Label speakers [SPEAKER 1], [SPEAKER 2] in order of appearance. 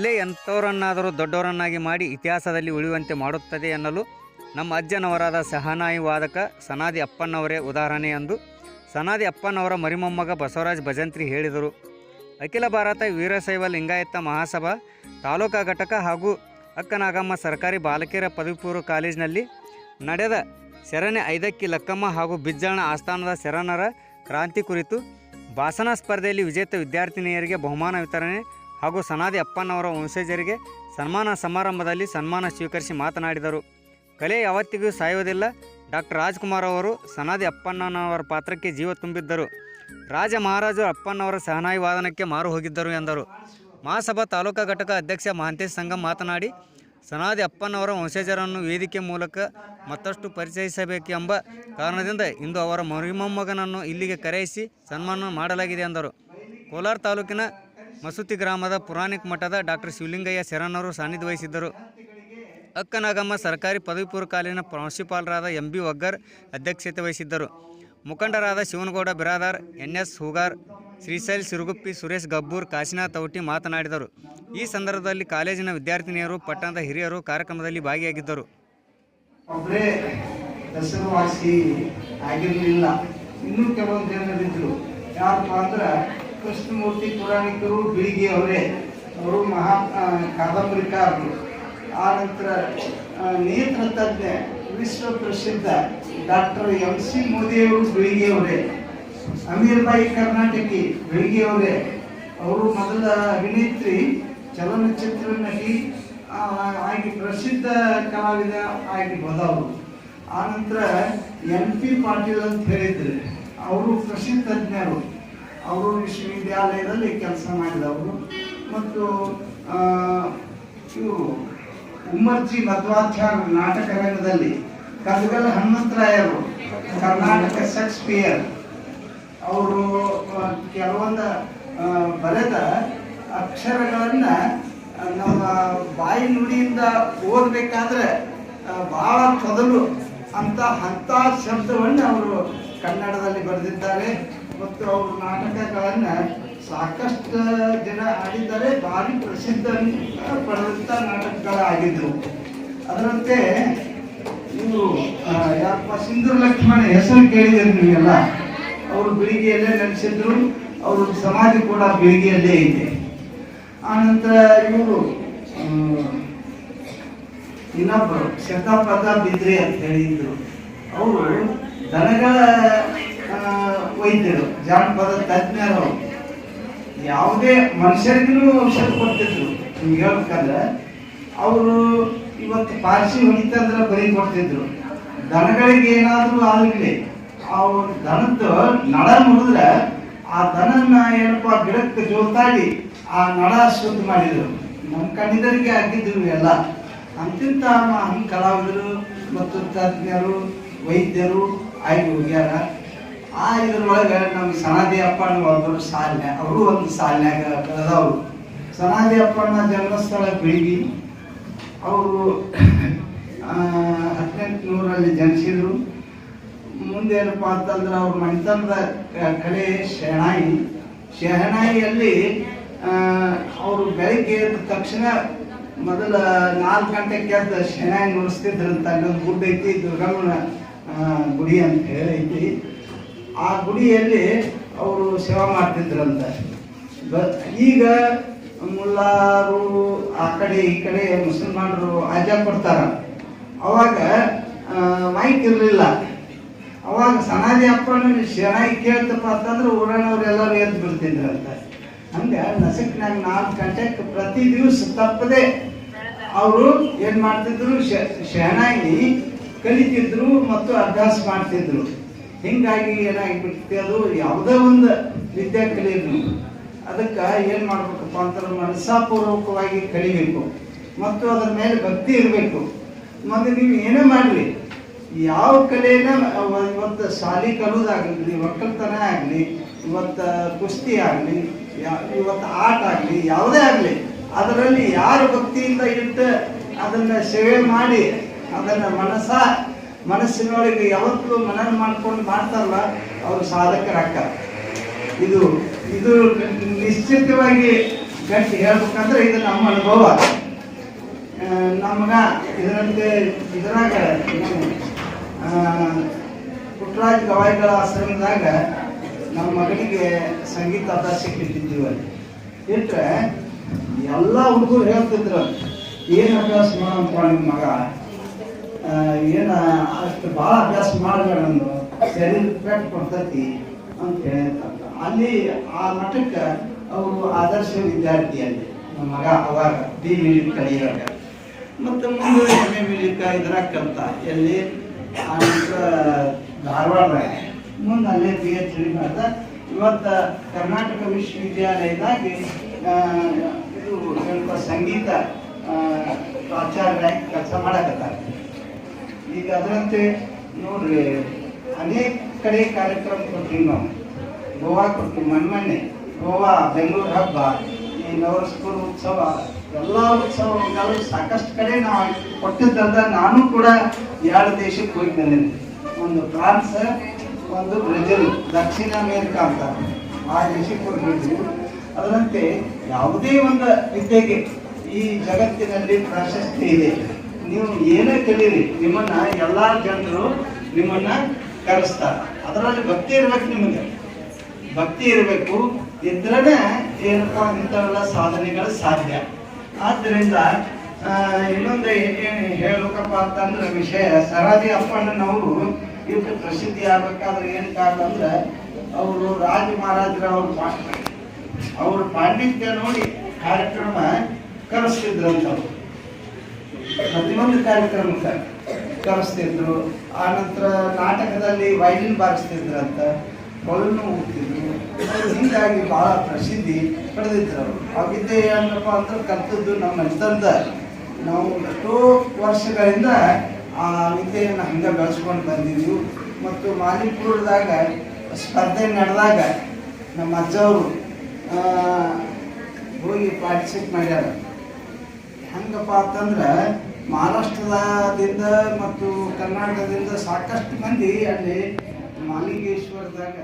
[SPEAKER 1] ಕಲೆ ಎಂಥವರನ್ನಾದರೂ ದೊಡ್ಡವರನ್ನಾಗಿ ಮಾಡಿ ಇತಿಹಾಸದಲ್ಲಿ ಉಳಿಯುವಂತೆ ಮಾಡುತ್ತದೆ ಎನ್ನಲು ನಮ್ಮ ಅಜ್ಜನವರಾದ ಸಹನಾಯಿ ವಾದಕ ಸನಾದಿ ಅಪ್ಪನವರೇ ಉದಾಹರಣೆ ಎಂದು ಸನಾದಿ ಅಪ್ಪನವರ ಮರಿಮೊಮ್ಮಗ ಬಸವರಾಜ್ ಭಜಂತ್ರಿ ಹೇಳಿದರು. ಅಖಿಲ ಭಾರತ ವೀರಶೈವ ಲಿಂಗಾಯತ ಮಹಾಸಭಾ ತಾಲೂಕಾ ಘಟಕ ಹಾಗೂ ಅಕ್ಕನಾಗಮ್ಮ ಸರ್ಕಾರಿ ಬಾಲಕಿಯರ ಪದವಿ ಪೂರ್ವ ಕಾಲೇಜಿನಲ್ಲಿ ನಡೆದ ಶರಣೆ ಐದಕ್ಕಿ ಲಕ್ಕಮ್ಮ ಹಾಗೂ ಬಿಜ್ಜಾಣ ಆಸ್ಥಾನದ ಶರಣರ ಕ್ರಾಂತಿ ಕುರಿತು ಭಾಷಣ ಸ್ಪರ್ಧೆಯಲ್ಲಿ ವಿಜೇತ ವಿದ್ಯಾರ್ಥಿನಿಯರಿಗೆ ಬಹುಮಾನ ವಿತರಣೆ ಹಾಗೂ ಸನಾದಿ ಅಪ್ಪನವರ ವಂಶಜರಿಗೆ ಸನ್ಮಾನ ಸಮಾರಂಭದಲ್ಲಿ ಸನ್ಮಾನ ಸ್ವೀಕರಿಸಿ ಮಾತನಾಡಿದರು. ಕಲೆ ಯಾವತ್ತಿಗೂ ಸಾಯುವುದಿಲ್ಲ. ಡಾಕ್ಟರ್ ರಾಜ್ಕುಮಾರ್ ಅವರು ಸನಾದಿ ಅಪ್ಪಣ್ಣನವರ ಪಾತ್ರಕ್ಕೆ ಜೀವ ತುಂಬಿದ್ದರು. ರಾಜ ಮಹಾರಾಜರು ಅಪ್ಪಣ್ಣವರ ಸಹನಾಯಿ ವಾದನಕ್ಕೆ ಮಾರು ಹೋಗಿದ್ದರು ಎಂದರು. ಮಹಾಸಭಾ ತಾಲೂಕಾ ಘಟಕ ಅಧ್ಯಕ್ಷ ಮಹಾಂತೇಶ್ ಸಂಗಮ್ ಮಾತನಾಡಿ, ಸನಾದಿ ಅಪ್ಪನವರ ವಂಶಜರನ್ನು ವೇದಿಕೆ ಮೂಲಕ ಮತ್ತಷ್ಟು ಪರಿಚಯಿಸಬೇಕು ಎಂಬ ಕಾರಣದಿಂದ ಇಂದು ಅವರ ಮರಿಮೊಮ್ಮಗನನ್ನು ಇಲ್ಲಿಗೆ ಕರೆಯಿಸಿ ಸನ್ಮಾನ ಮಾಡಲಾಗಿದೆ ಎಂದರು. ಕೋಲಾರ ತಾಲೂಕಿನ ಮಸೂತಿ ಗ್ರಾಮದ ಪುರಾಣಿಕ ಮಠದ ಡಾಕ್ಟರ್ ಶಿವಲಿಂಗಯ್ಯ ಶರಣರು ಸಾನ್ನಿಧ್ಯ ವಹಿಸಿದ್ದರು ಅಕ್ಕನಾಗಮ್ಮ ಸರ್ಕಾರಿ ಪದವಿ ಪೂರ್ವ ಕಾಲೇಜಿನ ಪ್ರಾಂಶುಪಾಲರಾದ ಎಂ ಬಿ ವಗ್ಗರ್ ಅಧ್ಯಕ್ಷತೆ ವಹಿಸಿದ್ದರು. ಮುಖಂಡರಾದ ಶಿವನಗೌಡ ಬಿರಾದಾರ್ ಎನ್ ಎಸ್ ಹೂಗಾರ್, ಶ್ರೀಶೈಲ್ ಸಿರುಗುಪ್ಪಿ, ಸುರೇಶ್ ಗಬ್ಬೂರ್, ಕಾಶಿನಾಥ್ ತೌಟಿ ಮಾತನಾಡಿದರು. ಈ ಸಂದರ್ಭದಲ್ಲಿ ಕಾಲೇಜಿನ ವಿದ್ಯಾರ್ಥಿನಿಯರು, ಪಟ್ಟಣದ ಹಿರಿಯರು ಕಾರ್ಯಕ್ರಮದಲ್ಲಿ ಭಾಗಿಯಾಗಿದ್ದರು.
[SPEAKER 2] ಆಗಿರಲಿಲ್ಲ. ಇನ್ನೂ ಕೆಲವೊಂದು ಜನರಿದ್ರು ಯಾರಪ್ಪ ಅಂದ್ರೆ ಕೃಷ್ಣಮೂರ್ತಿ ಪುರಾಣಿಕರು ಬಿಳಿಗೆ ಅವರೇ ಅವರು ಮಹಾ ಕಾದಂಬರಿಕಾರರು. ಆ ನಂತರ ನೇತ್ರ ತಜ್ಞ, ವಿಶ್ವ ಪ್ರಸಿದ್ಧ ಡಾಕ್ಟರ್ ಎಂ ಸಿ ಮೋದಿಯವರು ಬೀಳಿಗೆ ಅವರೇ ಅಮೀರ್ಬಾಯಿ ಕರ್ನಾಟಕಿ ಬೆಳಿಗ್ಗೆ ಅವರೇ ಮೊದಲ ಅಭಿನೇತ್ರಿ ಚಲನಚಿತ್ರ ನಟಿ ಆಗಿ ಪ್ರಸಿದ್ಧ ಕಲಾವಿದ ಆಗಿ ಹೋದವರು ಆನಂತರ ಎಂ ಪಿ ಪಾಟೀಲ್ ಅಂತ ಹೇಳಿದ್ರು, ಅವರು ಕೃಷಿ ತಜ್ಞರು. ಅವರು ವಿಶ್ವವಿದ್ಯಾಲಯದಲ್ಲಿ ಕೆಲಸ ಮಾಡಿದವರು. ಮತ್ತು ಇವು ಇವರು ಉಮ್ಮರ್ಜಿ ಮಧ್ವಾಚಾರ ನಾಟಕ ರಂಗದಲ್ಲಿ ಕದಗಲ್ ಹನುಮಂತರಾಯರು, ಕರ್ನಾಟಕ ಶೇಕ್ಸ್ಪಿಯರ್. ಅವರು ಕೆಲವೊಂದು ಬರೆದ ಅಕ್ಷರಗಳನ್ನು ನಮ್ಮ ಬಾಯಿ ನುಡಿಯಿಂದ ಓದಬೇಕಾದ್ರೆ ಬಹಳ ತೊದಲು ಅಂತ ಅಂಥ ಶಬ್ದವನ್ನು ಅವರು ಕನ್ನಡದಲ್ಲಿ ಬರೆದಿದ್ದಾರೆ ಮತ್ತು ಅವರು ನಾಟಕಗಳನ್ನ ಸಾಕಷ್ಟು ಜನ ಆಡಿದ್ದಾರೆ, ಭಾರಿ ಪ್ರಸಿದ್ಧ ಪಡೆದಂಥ ನಾಟಕಗಳಾಗಿದ್ದವು ಅದರಂತೆ ಇವರು ಯಾರಪ್ಪ, ಸಿಂಧು ಲಕ್ಷ್ಮಣ ಹೆಸರು ಕೇಳಿದಿರಿ ನೀವೆಲ್ಲ? ಅವರು ಬೀಳಿಗೆಯಲ್ಲೇ ನೆಲೆಸಿದ್ರು, ಅವರು ಸಮಾಧಿ ಕೂಡ ಬೀಳಿಗೆಯಲ್ಲೇ ಇದೆ. ಆನಂತರ ಇವರು ಇನ್ನೊಬ್ಬರು ಪ್ರತಾಪ್ ಬಿದ್ರಿ ಅಂತ ಹೇಳಿದ್ರು. ಅವರು ದನಗಳ ವೈದ್ಯರು, ಜಾನಪದ ತಜ್ಞರು, ಯಾವುದೇ ಮನುಷ್ಯರಿಗೂ ಔಷಧ ಕೊಡ್ತಿದ್ರು. ನಿಮ್ಗೆ ಹೇಳ್ಬೇಕಂದ್ರೆ, ಅವರು ಇವತ್ತು ಪಾರ್ಸಿ ಹೊಡಿತಂದ್ರೆ ಬರೀ ಕೊಡ್ತಿದ್ರು. ದನಗಳಿಗೆ ಏನಾದರೂ ಆಗಲಿ, ಅವ್ರ ದನದ್ದು ನಳ ಮುರಿದ್ರೆ ಆ ದನನ್ನ ಏನಪ್ಪ, ಗಿಡಕ್ಕೆ ಜೋತಾಡಿ ಆ ನಳ ಶುದ್ಧ ಮಾಡಿದ್ರು. ನಮ್ಮ ಕಣ್ಣಿದರಿಗೆ ಹಾಕಿದ್ರು ಎಲ್ಲ ಅಂತಿಂತ ಹಂಗೆ ಕಲಾವಿದರು ಮತ್ತು ತಜ್ಞರು, ವೈದ್ಯರು ಆಗಿ ಹೋಗ್ಯಾರ ಆ ಇದ್ರೊಳಗೆ ನಮ್ಗೆ ಸನಾದಿ ಅಪ್ಪಣ್ಣ ಒಬ್ಬರು ಸಾಲಿನ, ಅವರು ಒಂದು ಸಾಲಿನಾಗ ಕಳೆದವರು ಸನಾದಿ ಅಪ್ಪಣ್ಣ ಜನ್ಮಸ್ಥಳ ಬೆಳಗಿ, ಅವರು ಹದಿನೆಂಟು ನೂರಲ್ಲಿ ಜನಿಸಿದ್ರು. ಮುಂದೆ ಏನಪ್ಪ ಅಂತಂದ್ರೆ ಅವ್ರ ಮಣಿತನದ ಕಲೆ ಶೆಹನಾಯಿ ಶೆಹನಾಯಿಯಲ್ಲಿ ಅವರು ಬೆಳಿಗ್ಗೆ ಎದ್ದ ತಕ್ಷಣ ಮೊದಲ ನಾಲ್ಕು ಗಂಟೆಗೆ ಎದ್ದು ಶೆಹನಾಯಿ ನುಡಿಸ್ತಿದ್ರಂತ ಅಲ್ಲೊಂದು ಗುಡ್ಡ ಐತಿ, ದುರ್ಗಮ್ಮನ ಗುಡಿ ಅಂತ ಹೇಳಿ ಐತಿ. ಆ ಗುಡಿಯಲ್ಲಿ ಅವರು ಸೇವಾ ಮಾಡ್ತಿದ್ರಂತ. ಈಗ ಮುಲ್ಲಾರು, ಆ ಕಡೆ ಈ ಕಡೆ ಮುಸಲ್ಮಾನರು ಆಜಾ ಕೊಡ್ತಾರ. ಅವಾಗ ಮೈಕ್ ಇರಲಿಲ್ಲ. ಅವಾಗ ಸನಾದಿ ಅಪ್ಪನ ಶರಣಾಗಿ ಕೇಳ್ತಪ್ಪ ಅಂತಂದ್ರೆ ಊರನವ್ರು ಎಲ್ಲರೂ ಎದ್ದು ಬಿಡ್ತಿದ್ರಂತ. ಹಂಗೆ ನಸಕ್ನಾಗ ನಾಲ್ಕು ಗಂಟೆಗೆ ಪ್ರತಿ ದಿವಸ ತಪ್ಪದೆ ಅವರು ಏನು ಮಾಡ್ತಿದ್ರು ಶರಣಾಗಿ ಕಲಿತಿದ್ರು ಮತ್ತು ಅಭ್ಯಾಸ ಮಾಡ್ತಿದ್ರು. ಹಿಂಗಾಗಿ ಏನಾಗಿಬಿಡ್ತಿ ಅದು ಯಾವುದೇ ಒಂದು ವಿದ್ಯೆ ಕಲಿಯಲು ಅದಕ್ಕೆ ಏನು ಮಾಡ್ಬೇಕಪ್ಪ ಅಂತಂದ್ರೆ ಮನಸ್ಸಾಪೂರ್ವಕವಾಗಿ ಕಲಿಬೇಕು. ಮತ್ತು ಅದರ ಮೇಲೆ ಭಕ್ತಿ ಇರಬೇಕು. ಮತ್ತು ನೀವು ಏನೇ ಮಾಡಲಿ, ಯಾವ ಕಲೆನ ಇವತ್ತು ಶಾಲಿ ಕಲುವುದಾಗಲಿ ಒಕ್ಕಲ್ತನ ಆಗಲಿ, ಇವತ್ತು ಕುಸ್ತಿ ಆಗಲಿ ಇವತ್ತು ಆಟ ಆಗಲಿ, ಯಾವುದೇ ಆಗಲಿ, ಅದರಲ್ಲಿ ಯಾರು ಭಕ್ತಿಯಿಂದ ಇಟ್ಟು ಅದನ್ನು ಸೇವೆ ಮಾಡಿ ಅದನ್ನು ಮನಸ್ಸ ಮನಸ್ಸಿನೊಳಗೆ ಯಾವತ್ತೂ ಮನನ ಮಾಡ್ಕೊಂಡು ಮಾಡ್ತಾರಲ್ಲ, ಅವರು ಸಾಧಕರಾಗ್ತಾರೆ. ಇದು ಇದು ನಿಶ್ಚಿತವಾಗಿ ಗಟ್ಟಿ ಹೇಳ್ಬೇಕಂದ್ರೆ ಇದು ನಮ್ಮ ಅನುಭವ. ನಮ್ಗೆ ಇದರಂತೆ ಇದರಾಗ ಪುಟ್ಟರಾಜ್ ಗವಾಯಿಗಳ ಆಶ್ರಮದಾಗ ನಮ್ಮ ಮಗನಿಗೆ ಸಂಗೀತ ಅಭ್ಯಾಸ ಇಟ್ಟಿದ್ದೀವಿ ಅಲ್ಲಿ. ಇಟ್ಟರೆ ಎಲ್ಲ ಹುಡುಗರು ಹೇಳ್ತಿದ್ರು, ಏನು ಅಭ್ಯಾಸ ಮಾಡಪ್ಪ ನಿಮ್ಮ ಮಗ? ಏನ ಅಷ್ಟು ಭಾಳ ಅಭ್ಯಾಸ ಮಾಡಬೇಡ ಅಂದು ಶರೀರ ಪೆಟ್ಟು ಕೊಡ್ತೈತಿ ಅಂತ ಹೇಳಿದಂತ ಅಲ್ಲಿ ಆ ಮಠಕ್ಕೆ ಅವರು ಆದರ್ಶ ವಿದ್ಯಾರ್ಥಿ ಅಲ್ಲಿ ನಮ್ಮ ಮಗ ಅವಾಗ ಡಿ ಮಿಲಿಕ್ ಕಲಿಯುವಾಗ ಮತ್ತು ಮುಂದೆ ಎಂ ಎ ಮಿಲಿಕ ಇದ್ರಾಗ ಕಲ್ತ ಎಲ್ಲಿ ಆ ನಂತರ ಧಾರವಾಡದಾಗ. ಮುಂದೆ ಅಲ್ಲೇ ಪಿ ಎಚ್ ಡಿ ಮಾಡ್ದ. ಇವತ್ತು ಕರ್ನಾಟಕ ವಿಶ್ವವಿದ್ಯಾಲಯದಾಗಿ ಇದು ಸ್ವಲ್ಪ ಸಂಗೀತ ಆ, ಪ್ರಾಚಾರ್ಯರಾಗಿ ಕೆಲಸ ಮಾಡಕತ್ತಾರೆ. ಈಗ ಅದರಂತೆ ನೋಡ್ರಿ, ಅನೇಕ ಕಡೆ ಕಾರ್ಯಕ್ರಮ ಕೊಡ್ತೀವಿ ನಾವು. ಗೋವಾ ಕೊಡ್ತೀವಿ ಮೊನ್ನೆ ಗೋವಾ, ಬೆಂಗಳೂರು ಹಬ್ಬ, ಈ ನವರಸ್ಪುರ ಉತ್ಸವ, ಎಲ್ಲ ಉತ್ಸವಗಳು ಸಾಕಷ್ಟು ಕಡೆ ನಾವು ಕೊಟ್ಟಿದ್ದಂತ ನಾನು ಕೂಡ ಎರಡು ದೇಶಕ್ಕೆ ಹೋಗಿ ಒಂದು ಫ್ರಾನ್ಸ್, ಒಂದು ಬ್ರೆಜಿಲ್, ದಕ್ಷಿಣ ಅಮೇರಿಕಾ ಅಂತ ಆ ದೇಶಕ್ಕೆ ಹೋಗಿದ್ವಿ ಅದರಂತೆ ಯಾವುದೇ ಒಂದು ವಿದ್ಯೆಗೆ ಈ ಜಗತ್ತಿನಲ್ಲಿ ಪ್ರಾಶಸ್ತ್ಯ ಇದೆ. ನೀವು ಏನೇ ಕಲೀರಿ ನಿಮ್ಮನ್ನ ಎಲ್ಲಾ ಜನರು ನಿಮ್ಮನ್ನ ಕರೆಸ್ತಾರ. ಅದರಲ್ಲಿ ಭಕ್ತಿ ಇರ್ಬೇಕು ನಿಮಗೆ. ಭಕ್ತಿ ಇರಬೇಕು ಇದ್ರೇ ಏನಪ್ಪಾ ಇಂಥವೆಲ್ಲ ಸಾಧನೆಗಳು ಸಾಧ್ಯ. ಆದ್ದರಿಂದ ಇನ್ನೊಂದು ಏನು ಹೇಳ್ಬೇಕಪ್ಪ ಅಂತಂದ್ರೆ ವಿಷಯ, ಸರಾದಿ ಅಪ್ಪಣ್ಣನವರು ಇದಕ್ಕೆ ಪ್ರಸಿದ್ಧಿ ಆಗ್ಬೇಕಾದ್ರೆ ಏನು ಕಾರಣ ಅಂದ್ರೆ, ಅವರು ರಾಜ ಮಹಾರಾಜರ ಅವ್ರು ಅವ್ರ ಪಾಂಡಿತ್ಯ ನೋಡಿ ಕಾರ್ಯಕ್ರಮ ಕರೆಸ್ತಿದ್ರಂತವ್ರು. ಪ್ರತಿಯೊಂದು ಕಾರ್ಯಕ್ರಮಕ್ಕೆ ಕರೆಸ್ತಿದ್ರು ಆ ನಂತರ ನಾಟಕದಲ್ಲಿ ವೈಲಿನ್ ಬಾರಿಸ್ತಿದ್ರಂತ ಕೊಳನು ಹೋಗ್ತಿದ್ರು ಹೀಗಾಗಿ ಭಾಳ ಪ್ರಸಿದ್ಧಿ ಪಡೆದಿದ್ರು ಅವರು. ಆ ವಿದ್ಯೆ ಏನಪ್ಪ ಅಂದ್ರೆ ಕಲ್ತದ್ದು ನಮ್ಮ ಅಂತಂದ ನಾವು ಎಷ್ಟೋ ವರ್ಷಗಳಿಂದ ಆ ವಿದ್ಯೆಯನ್ನು ಹಂಗೆ ಬೆಳೆಸ್ಕೊಂಡು ಬಂದಿದ್ವಿ. ಮತ್ತು ಮಾಲಿಪುರದಾಗ ಸ್ಪರ್ಧೆ ನಡೆದಾಗ ನಮ್ಮ ಅಜ್ಜವರು ಹೋಗಿ ಪಾರ್ಟಿಸಿಪೇಟ್ ಮಾಡ್ಯಾರ. ಹೆಂಗಪ್ಪ ಅಂತಂದ್ರೆ ಮಹಾರಾಷ್ಟ್ರದಿಂದ ಮತ್ತು ಕರ್ನಾಟಕದಿಂದ ಸಾಕಷ್ಟು ಮಂದಿ ಅಲ್ಲಿ ಮಾಲಿಂಗೇಶ್ವರದಾಗ